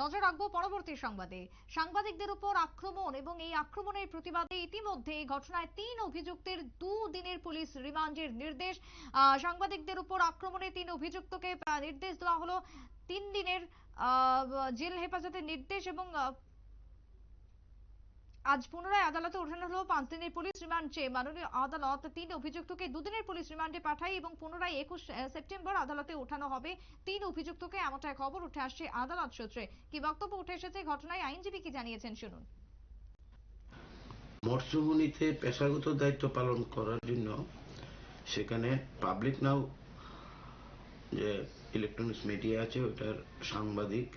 নজর রাখব পরবর্তী সংবাদে। সাংবাদিকদের উপর আক্রমণ এবং এই আক্রমণের প্রতিবাদে ইতিমধ্যে এই ঘটনায় তিন অভিযুক্তের দুদিনের পুলিশ রিমান্ডের নির্দেশ। সাংবাদিকদের উপর আক্রমণে তিন অভিযুক্তকে নির্দেশ দেওয়া হলো। তিন দিনের জেল হেফাজতের নির্দেশ এবং আজ পুনরায় আদালতে ওঠানো হলো পাঁচ দিনের পুলিশ রিমান্ড চেয়ে। মাননীয় আদালত তিন অভিযুক্তকে দুদিনের পুলিশ রিমান্ডে পাঠায় এবং পুনরায় একুশ সেপ্টেম্বর আদালতে ওঠানো হবে। তিন অভিযুক্তকে এমনটা খবর উঠে আসছে আদালত সূত্রে। কি বক্তব্য উঠে এসেছে ঘটনায় আইনজীবী কি জানিয়েছেন শুনুন। মৎস্যভূমিতে পেশাগত দায়িত্ব পালন করার জন্য সেখানে পাবলিক নাও যে ইলেকট্রনিক্স মিডিয়া আছে ওটার সাংবাদিক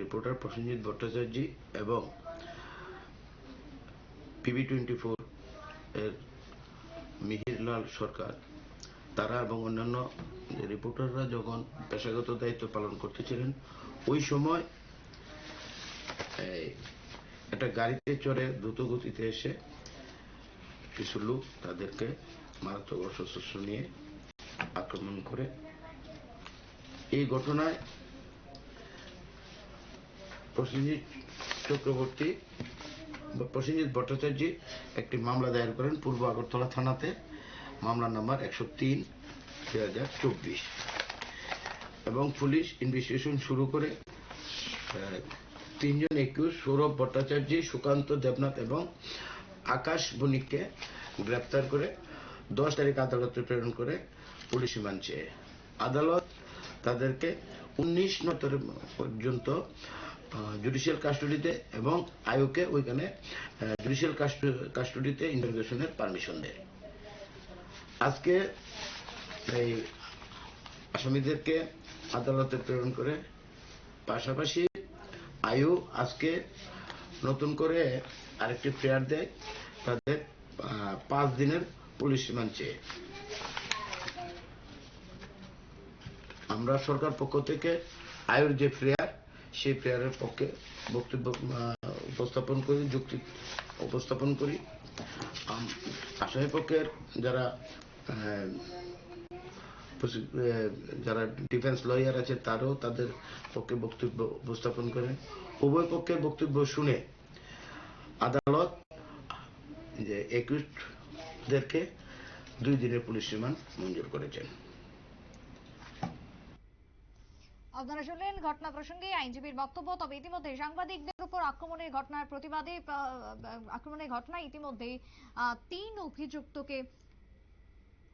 রিপোর্টার প্রসেনজিৎ ভট্টাচার্য এবং পিবি টোয়েন্টি ফোর এর মিহিরলাল সরকার, তারা এবং অন্যান্য রিপোর্টাররা যখন পেশাগত দায়িত্ব পালন করতেছিলেন, ওই সময় একটা গাড়িতে চড়ে দ্রুত গতিতে এসে কিছু লোক তাদেরকে মারাত্মক অস্ত্রশস্ত্র নিয়ে আক্রমণ করে। এই ঘটনায় প্রসেনজিৎ চক্রবর্তী প্রসেনজিৎ ভট্টাচার্য একটি মামলা দায়ের করেন পূর্ব আগরতলা থানাতে, মামলা নাম্বার একশো তিন এবং পুলিশ ইনভেস্টিগেশন শুরু করে তিনজন একুশ সৌরভ ভট্টাচার্য, সুকান্ত দেবনাথ এবং আকাশ বণিককে গ্রেপ্তার করে দশ তারিখ আদালতে প্রেরণ করে পুলিশ রিমান্ড চেয়ে আদালত তাদেরকে উনিশ নতর পর্যন্ত জুডিশিয়াল কাস্টডিতে এবং আয়োকে ওইখানে জুডিশিয়াল কাস্টডিতে ইন্টারোগেশনের পারমিশন দেয়। আজকে এই আসামিদেরকে আদালতে প্রেরণ করে, পাশাপাশি আয়ু আজকে নতুন করে আরেকটি প্রেয়ার দেয়, তাদের পাঁচ দিনের পুলিশ রিমান্ড চেয়ে। আমরা সরকার পক্ষ থেকে আয়ুর যে প্রেয়ার সেই প্রেয়ারের পক্ষে বক্তব্য উপস্থাপন করি, যুক্তি উপস্থাপন করি। আসামি পক্ষের যারা যারা ডিফেন্স লয়ার আছে, তারাও তাদের পক্ষে বক্তব্য উপস্থাপন করেন উভয় পক্ষের বক্তব্য শুনে আদালত যে একুশদেরকে দুই দিনের পুলিশ রিমান্ড মঞ্জুর করেছেন। আপনারা শুনলেন ঘটনা প্রসঙ্গে আইনজীবীর বক্তব্য তবে ইতিমধ্যে সাংবাদিকদের উপর আক্রমণের ঘটনার প্রতিবাদে আক্রমণের ঘটনায় ইতিমধ্যে আহ, তিন অভিযুক্তকে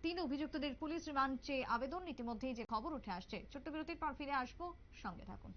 তিন অভিযুক্তদের পুলিশ রিমান্ড চেয়ে আবেদন। ইতিমধ্যেই যে খবর উঠে আসছে ছোট্ট বিরতির পর ফিরে আসব। সঙ্গে থাকুন।